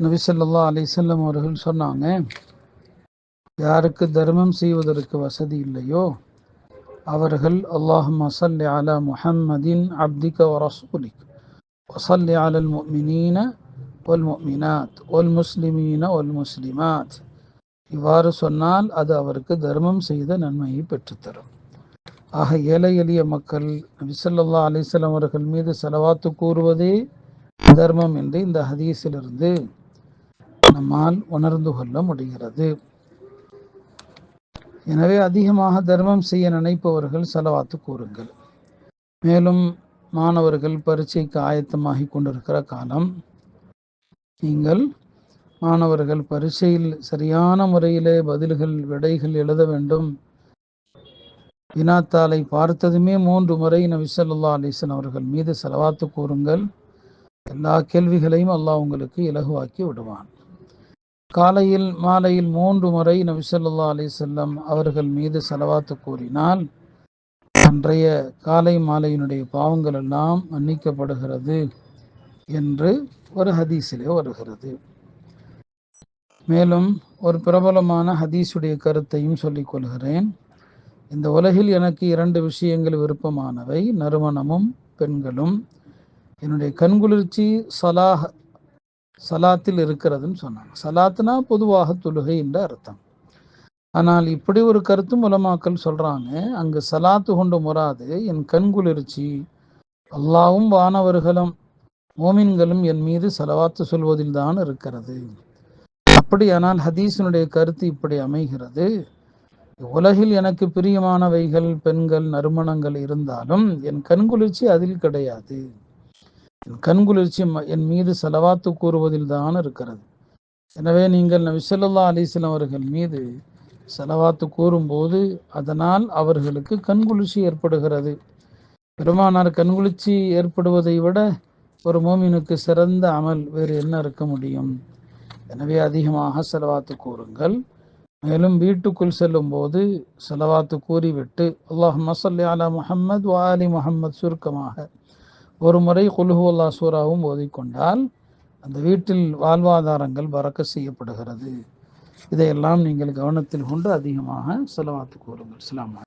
நபிசல்லா அலிசல்லம் அவர்கள் சொன்னாங்க யாருக்கு தர்மம் செய்வதற்கு வசதி இல்லையோ அவர்கள் அல்லாஹ் மசல்லி அலா முஹம்மதின் அப்திக வரசூலிக் வசல்லி அலல் முமினீன ஒல் முமினாத் ஒல் முஸ்லிமீன ஒல் முஸ்லிமாத். இவ்வாறு சொன்னால் அது அவருக்கு தர்மம் செய்த நன்மையை பெற்றுத்தரும். ஆக ஏழை எளிய மக்கள் நபிசல்லா அலிஸ்லாம் அவர்கள் மீது செலவாத்து கூறுவதே தர்மம் என்று இந்த ஹதீஸிலிருந்து நம்மால் உணர்ந்து கொள்ள முடிகிறது. எனவே அதிகமாக தர்மம் செய்ய நினைப்பவர்கள் செலவாத்து கூறுங்கள். மேலும் மாணவர்கள் பரீட்சைக்கு ஆயத்தமாகி கொண்டிருக்கிற காலம். நீங்கள் மாணவர்கள் பரீட்சையில் சரியான முறையிலே பதில்கள் விடைகள் எழுத வேண்டும். வினாத்தாளை பார்த்ததுமே மூன்று முறை நபிசல்லா அலிசன் அவர்கள் மீது செலவாத்து கூறுங்கள். எல்லா கேள்விகளையும் அல்லாஹ் உங்களுக்கு இலகுவாக்கி விடுவான். காலையில் மாலையில் மூன்று முறை நபி சொல்லா செல்லம் அவர்கள் மீது செலவாத்து கூறினால் அன்றைய காலை மாலையினுடைய பாவங்கள் எல்லாம் மன்னிக்கப்படுகிறது என்று ஒரு ஹதீஸிலே வருகிறது. மேலும் ஒரு பிரபலமான ஹதீஸுடைய கருத்தையும் சொல்லிக் கொள்கிறேன். இந்த உலகில் எனக்கு இரண்டு விஷயங்கள் விருப்பமானவை நறுமணமும் பெண்களும். என்னுடைய கண்குளிர்ச்சி சலாஹ் சலாத்தில் இருக்கிறதுன்னு சொன்னாங்க. சலாத்துனா பொதுவாக தொழுகை என்ற அர்த்தம். ஆனால் இப்படி ஒரு கருத்து உலமாக்கல் சொல்றாங்க அங்கு சலாத்து கொண்டு முறாது என் கண்குளிர்ச்சி அல்லாவும் வானவர்களும் மோமின்களும் என் மீது செலவாத்து சொல்வதில் தான் இருக்கிறது. அப்படியானால் ஹதீஸினுடைய கருத்து இப்படி அமைகிறது. உலகில் எனக்கு பிரியமானவைகள் பெண்கள் நறுமணங்கள் இருந்தாலும் என் கண்குளிர்ச்சி அதில் கிடையாது. கண்குளிர்ச்சி என் மீது செலவாத்து கூறுவதில் தான் இருக்கிறது. எனவே நீங்கள் நபிசல்லா அலிஸ்லாம் அவர்கள் மீது செலவாத்து கூறும்போது அதனால் அவர்களுக்கு கண்குளிர்ச்சி ஏற்படுகிறது. பெருமானார் கண்குளிர்ச்சி ஏற்படுவதை விட ஒரு மோமினுக்கு சிறந்த அமல் வேறு என்ன இருக்க முடியும்? எனவே அதிகமாக செலவாத்து கூறுங்கள். மேலும் வீட்டுக்குள் செல்லும் போது செலவாத்து கூறிவிட்டு அல்லாஹ் மசல்லி அலா முஹம்மது வாலி முஹம்மது சுருக்கமாக ஒரு முறை குலுஹுல்லா சூறாவும் ஓதிக்கொண்டால் அந்த வீட்டில் வாழ்வாதாரங்கள் பறக்க செய்யப்படுகிறது. இதையெல்லாம் நீங்கள் கவனத்தில் கொண்டு அதிகமாக செலவாத்து கூறுங்கள். இஸ்லாமா